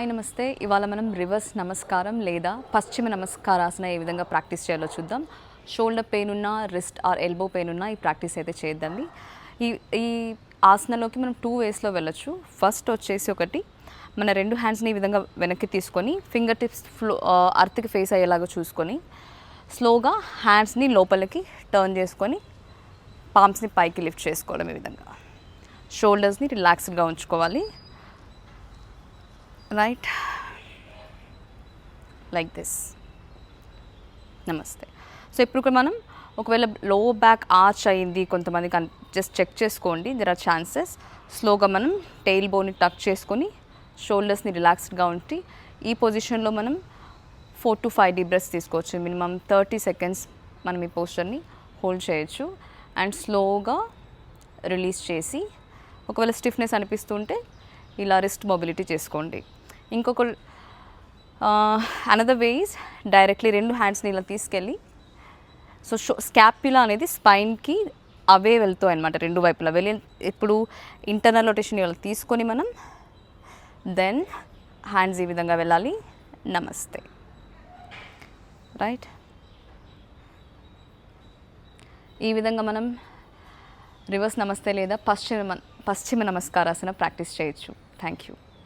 Hi నమస్తే. ఇవాళ మనం రివర్స్ నమస్కారం లేదా పశ్చిమ నమస్కారాసన ఏ విధంగా ప్రాక్టీస్ చేయాలో చూద్దాం. షోల్డర్ పెయిన్ ఉన్నా రిస్ట్ ఆర్ ఎల్బో పెయిన్ ఉన్నా ఈ ప్రాక్టీస్ అయితే చేద్దండి ఈ ఈ ఆసనలోకి మనం టూ వేస్లో వెళ్ళొచ్చు. ఫస్ట్ వచ్చేసి ఒకటి మన రెండు హ్యాండ్స్ని ఈ విధంగా వెనక్కి తీసుకొని ఫింగర్ టిప్స్ ఫ్లో అర్త్కి ఫేస్ అయ్యేలాగా చూసుకొని స్లోగా హ్యాండ్స్ని లోపలికి టర్న్ చేసుకొని పామ్స్ని పైకి లిఫ్ట్ చేసుకోవడం ఈ విధంగా. షోల్డర్స్ని రిలాక్స్డ్గా ఉంచుకోవాలి. రైట్ లైక్ దిస్ నమస్తే సో ఇప్పుడు ఇక్కడ మనం ఒకవేళ లో బ్యాక్ ఆర్చ్ అయింది కొంతమందికి జస్ట్ చెక్ చేసుకోండి. దెర్ ఆర్ ఛాన్సెస్ స్లోగా మనం టెయిల్ బోన్ని టక్ చేసుకొని షోల్డర్స్ని రిలాక్స్డ్గా ఉండి ఈ పొజిషన్లో మనం four to five deep breaths తీసుకోవచ్చు. మినిమం థర్టీ సెకండ్స్ మనం ఈ పోస్చర్ని హోల్డ్ చేయొచ్చు. అండ్ స్లోగా రిలీజ్ చేసి ఒకవేళ స్టిఫ్నెస్ అనిపిస్తుంటే ఇలా రిస్ట్ మొబిలిటీ చేసుకోండి. ఇంకొక అనదర్ వేస్ డైరెక్ట్లీ రెండు హ్యాండ్స్ని ఇలా తీసుకెళ్ళి సో షో స్కాపిలా అనేది స్పైన్కి అవే వెళ్తాయి అనమాట రెండు వైపులా. వెళ్ళి ఇప్పుడు ఇంటర్నల్ రొటేషన్ ఇలా తీసుకొని మనం దెన్ హ్యాండ్స్ ఈ విధంగా వెళ్ళాలి. నమస్తే. రైట్ ఈ విధంగా మనం రివర్స్ నమస్తే లేదా పశ్చిమ పశ్చిమ నమస్కారాసన ప్రాక్టీస్ చేయొచ్చు. Thank you